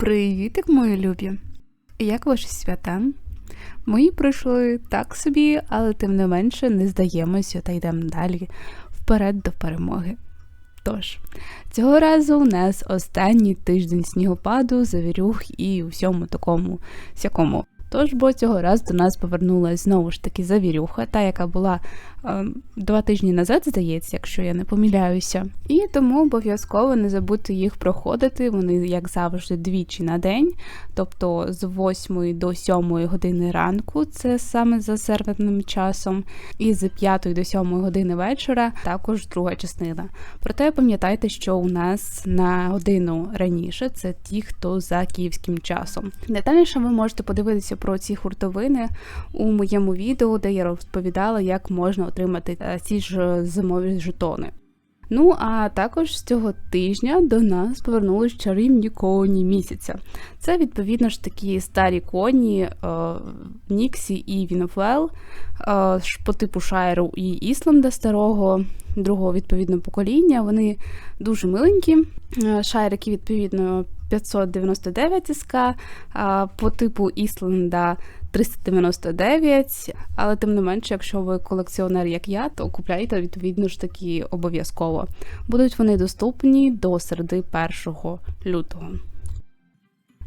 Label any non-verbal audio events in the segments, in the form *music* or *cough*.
Привітик, мої любі! Як ваші свята? Мої пройшли так собі, але тим не менше не здаємося та йдемо далі вперед до перемоги. Тож, цього разу у нас останній тиждень снігопаду, завірюх і усьому такому сякому. Тож, бо цього разу до нас повернулася знову ж таки завірюха, та яка була е, два тижні назад, здається, якщо я не помиляюся. І тому обов'язково не забудьте їх проходити. Вони, як завжди, двічі на день, тобто з 8 до 7 години ранку, це саме за серверним часом, і з 5 до 7 години вечора також друга частина. Проте пам'ятайте, що у нас на годину раніше це ті, хто за київським часом. Детальніше ви можете подивитися про ці хуртовини у моєму відео, де я розповідала, як можна отримати е, ці ж зимові жетони. Ну, а також з цього тижня до нас повернулись чарівні коні місяця. Це, відповідно ж такі старі коні е, Ніксі і Вінофлел е, по типу Шайру і Ісланда старого, другого відповідно покоління. Вони дуже миленькі. Е, Шайрики, відповідно, 599 СК, по типу Ісленда 399, але тим не менше, якщо ви колекціонер, як я, то купляйте відповідно ж таки обов'язково. Будуть вони доступні до середи 1 лютого.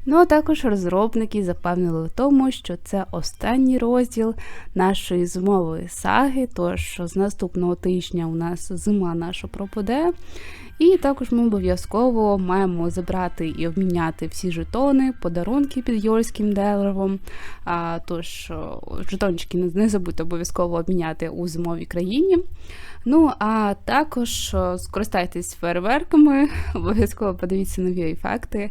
Ну а також розробники запевнили в тому, що це останній розділ нашої зимової саги. Тож з наступного тижня у нас зима наша пропаде. І також ми обов'язково маємо забрати і обміняти всі жетони, подарунки під Йольським деревом. А, Тож жетончики не забудьте обов'язково обміняти у зимовій країні. Ну, а також скористайтесь фейерверками, *laughs* обов'язково подивіться нові ефекти.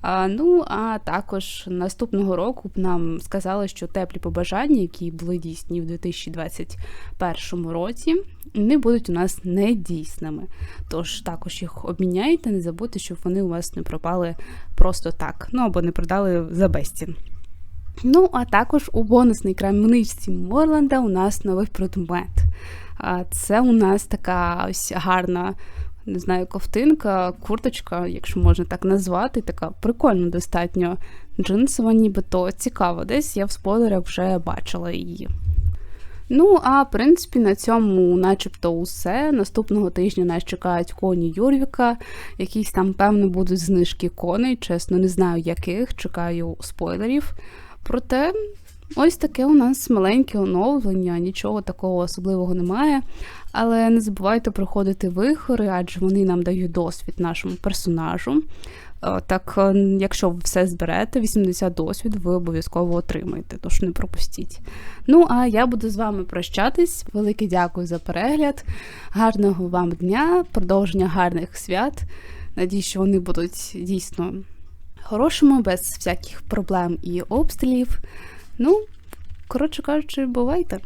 А, Ну, а також наступного року нам сказали, що теплі побажання, які були дійсні в 2021 році, не будуть у нас недійсними. Тож також їх обміняйте, не забудьте, щоб вони у вас не пропали просто так, ну або не продали за безцін. Ну, а також у бонусній крамничці Морланда у нас новий предмет. Це у нас така ось гарна, не знаю, ковтинка, курточка, якщо можна так назвати, така прикольна достатньо джинсова, нібито цікаво. Десь я в спойлерах вже бачила її. Ну, а в принципі, на цьому, начебто, усе. Наступного тижня нас чекають коні Юрвіка. Якісь там, певно, будуть знижки коней. Чесно, не знаю яких. Чекаю спойлерів. Проте, ось таке у нас маленьке оновлення, нічого такого особливого немає. Але не забувайте проходити вихори, адже вони нам дають досвід нашому персонажу. Е, так, е, якщо ви все зберете, 80 досвід ви обов'язково отримаєте, тож не пропустіть. Ну, а я буду з вами прощатись. Велике дякую за перегляд, гарного вам дня, продовження гарних свят. Надіюсь, що вони будуть дійсно хорошими, без всяких проблем і обстрілів. Ну, коротше кажучи, бувайте!